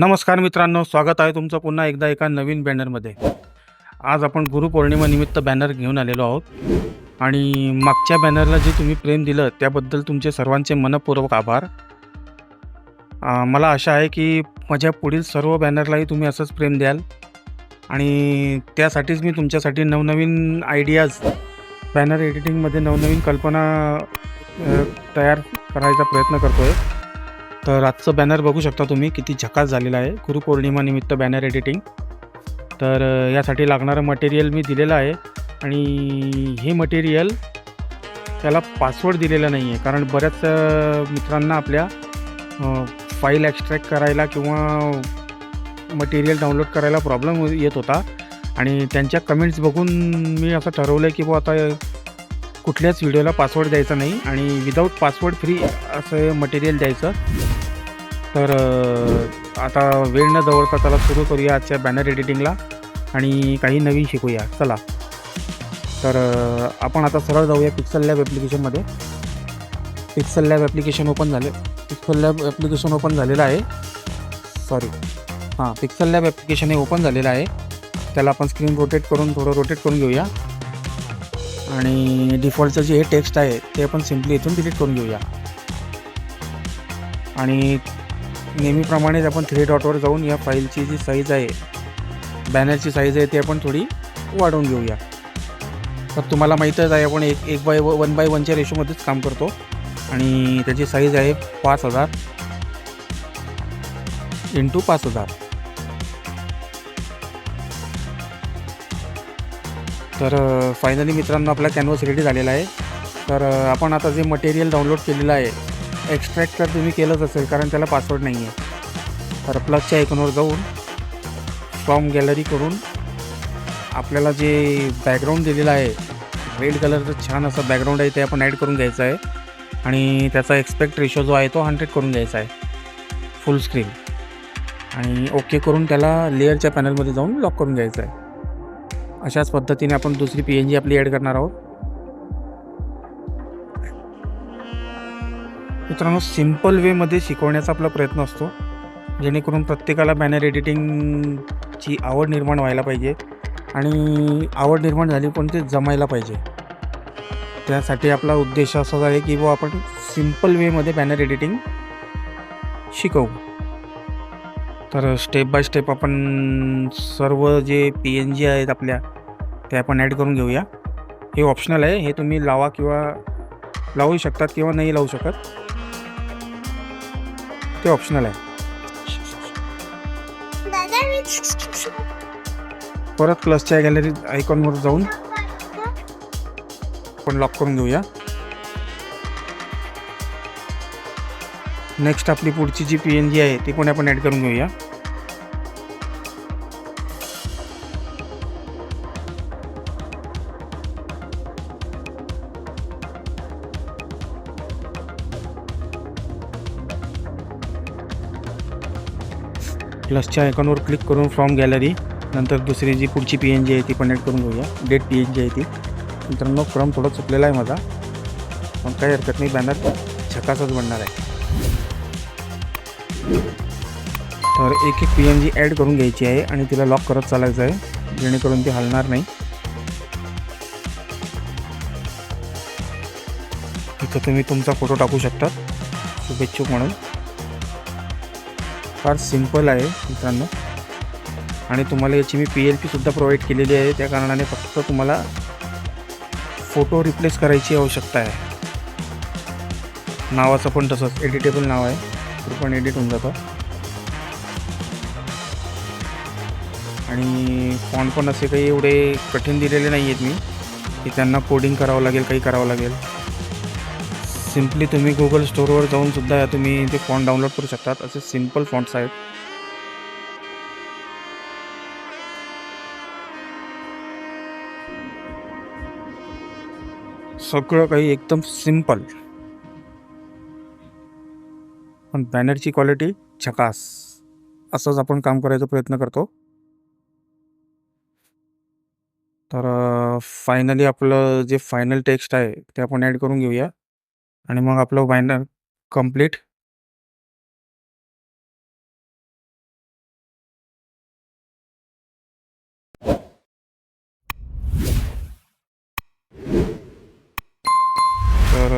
नमस्कार मित्रांनो स्वागत आहे तुमचं पुन्हा एकदा एका नवीन बॅनरमध्ये. आज आपण गुरुपौर्णिमेनिमित्त बॅनर घेऊन आलेलो आहोत. आणि मागच्या बॅनरला जे तुम्ही प्रेम दिलं त्याबद्दल तुमचे सर्वांचे मनपूर्वक आभार. मला आशा आहे की माझ्या पुढील सर्व बॅनरलाही तुम्ही असंच प्रेम द्याल. आणि त्यासाठीच मी तुमच्यासाठी नवनवीन आयडियाज बॅनर एडिटिंगमध्ये नवनवीन कल्पना तयार करायचा प्रयत्न करतो आहे तर आजचं बॅनर बघू शकता तुम्ही किती झकास झालेलं आहे. गुरुपौर्णिमानिमित्त बॅनर एडिटिंग तर यासाठी लागणारं मटेरियल मी दिलेलं आहे. आणि हे मटेरियल त्याला पासवर्ड दिलेला नाही आहे कारण बऱ्याच मित्रांना आपल्या फाईल एक्स्ट्रॅक्ट करायला किंवा मटेरियल डाउनलोड करायला प्रॉब्लेम येत होता. आणि त्यांच्या कमेंट्स बघून मी असं ठरवलं आहे की बुवा आता कुठल्याच व्हिडिओला पासवर्ड द्यायचा नाही आणि विदाऊट पासवर्ड फ्री असं मटेरियल द्यायचं. तर आता वेळ न जवळता त्याला सुरू करूया आजच्या बॅनर एडिटिंगला आणि काही नवीन शिकूया. चला. तर आपण आता सरळ जाऊया पिक्सल लॅब ॲप्लिकेशनमध्ये पिक्सल लॅब ॲप्लिकेशन ओपन झाले. पिक्सल लॅब ॲप्लिकेशन ओपन झालेलं आहे. सॉरी हां पिक्सल लॅब ॲप्लिकेशन हे ओपन झालेलं आहे. त्याला आपण स्क्रीन रोटेट करून थोडं रोटेट करून घेऊया. आणि डिफॉल्टचं जे हे टेक्स्ट आहे ते आपण सिम्पली इथून डिलीट करून घेऊया. आणि नेहमीप्रमाणेच आपण थ्री डॉटवर जाऊन या फाईलची जी साईज आहे बॅनरची साईज आहे ती आपण थोडी वाढवून घेऊया. तर तुम्हाला माहीतच आहे आपण एक एक बाय वन बाय वनच्या रेशोमध्येच काम करतो. आणि त्याची साईज आहे पाच हजार इंटू पाच हजार. तर फायनली मित्रांनो आपला कॅनव्हास रेडी झालेला आहे. तर आपण आता जे मटेरियल डाउनलोड केलेलं आहे एक्स्ट्रॅक्ट तर तुम्ही केलंच असेल कारण त्याला पासवर्ड नाही आहे तर प्लसच्या आयकॉनवर जाऊन फ्रॉम गॅलरी करून आपल्याला जे बॅकग्राऊंड दिलेलं आहे रेड कलरचं छान असं बॅकग्राऊंड आहे ते आपण ॲड करून घ्यायचं आहे. आणि त्याचा एक्सपेक्ट रेशो जो आहे तो हंड्रेड करून घ्यायचा आहे फुल स्क्रीन आणि ओके करून त्याला लेअरच्या पॅनलमध्ये जाऊन लॉक करून घ्यायचं आहे. अशाच पद्धतीने आपण दुसरी पी एन जी आपली ॲड करणार आहोत. मित्रांनो सिंपल वेमध्ये शिकवण्याचा आपला प्रयत्न असतो. जेणेकरून प्रत्येकाला बॅनर एडिटिंगची आवड निर्माण व्हायला पाहिजे आणि आवड निर्माण झाली पण ते जमायला पाहिजे. त्यासाठी आपला उद्देश असाच आहे की बुवा आपण सिंपल वेमध्ये बॅनर एडिटिंग शिकवू. तर स्टेप बाय स्टेप आपण सर्व जे पी एन जी आहेत आपल्या ते आपण ॲड करून घेऊया. हे ऑप्शनल आहे. हे तुम्ही लावा किंवा लावू शकतात किंवा नाही लावू शकत. ते ऑप्शनल आहे. परत प्लसच्या गॅलरी आयकॉनवर जाऊन आपण लॉक करून घेऊया. नेक्स्ट आपली पुढची जी पी एन जी आहे ती पण आपण ॲड करून घेऊया. प्लसच्या आयकॉनवर क्लिक करून फ्रॉम गॅलरी नंतर दुसरी जी पुढची पी एन जी आहे ती पण ॲड करून घेऊया. डेट पी एन जी आहे ती. मित्रांनो क्रम थोडा चुकलेला आहे माझा. पण काही हरकत नाही बॅनर झकासच बनणार आहे. तर एक एक पी एन जी ॲड करून घ्यायची आहे आणि तिला लॉक करत चालायचं आहे. जेणेकरून ती हलणार नाही. इथं तुम्ही तुमचा फोटो टाकू शकता शुभेच्छुक म्हणून. फार सिंपल आहे मित्रांनो. आणि तुम्हाला याची मी पी एल पीसुद्धा प्रोव्हाइड केलेली आहे. त्या कारणाने फक्त तुम्हाला फोटो रिप्लेस करायची आवश्यकता आहे. नावाचं पण तसंच एडिटेबल नाव आहे. ते पण एडिट होऊन जातं. आणि फॉन्ट पण असे काही एवढे कठीण दिलेले नाही आहेत मी की त्यांना कोडिंग करावं लागेल काही करावं लागेल. सिम्पली तुम्ही गुगल स्टोअरवर जाऊनसुद्धा तुम्ही ते फॉन्ट डाउनलोड करू शकतात. असे सिंपल फॉन्ट्स आहेत. सगळं काही एकदम सिंपल पण बॅनरची क्वालिटी छकास असंच आपण काम करायचा प्रयत्न करतो. तर फायनली आपलं जे फायनल टेक्स्ट आहे ते आपण ॲड करून घेऊया. आणि मग आपलं बॅनर कंप्लीट तर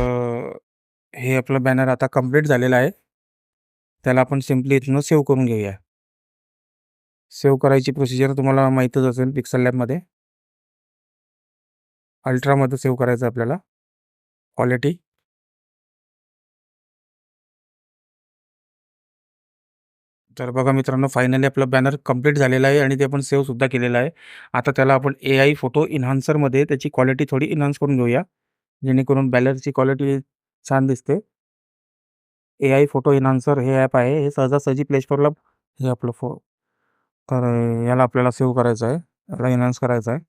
हे आपलं बॅनर आता कंप्लीट झालेलं आहे. त्याला आपण सिम्पली इथनं सेव्ह करून घेऊया. सेव्ह करायची प्रोसिजर तुम्हाला माहीतच असेल पिक्सल लॅबमध्ये अल्ट्रामध्ये सेव्ह करायचं आहे आपल्याला. क्वालिटी तर बघा मित्रांनो फायनली आपलं बॅनर कंप्लीट झालेलं आहे आणि ते आपण सेव्हसुद्धा केलेलं आहे. आता त्याला आपण ए आय फोटो इन्हान्सरमध्ये त्याची क्वालिटी थोडी इन्हान्स करून घेऊया. जेणेकरून बॅनरची क्वालिटी छान दिसते. ए आय फोटो इन्हान्सर हे ॲप आहे. हे सहजासहजी प्ले स्टोअरला हे आपलं फो तर याला आपल्याला सेव्ह करायचं आहे. याला इन्हान्स करायचं आहे.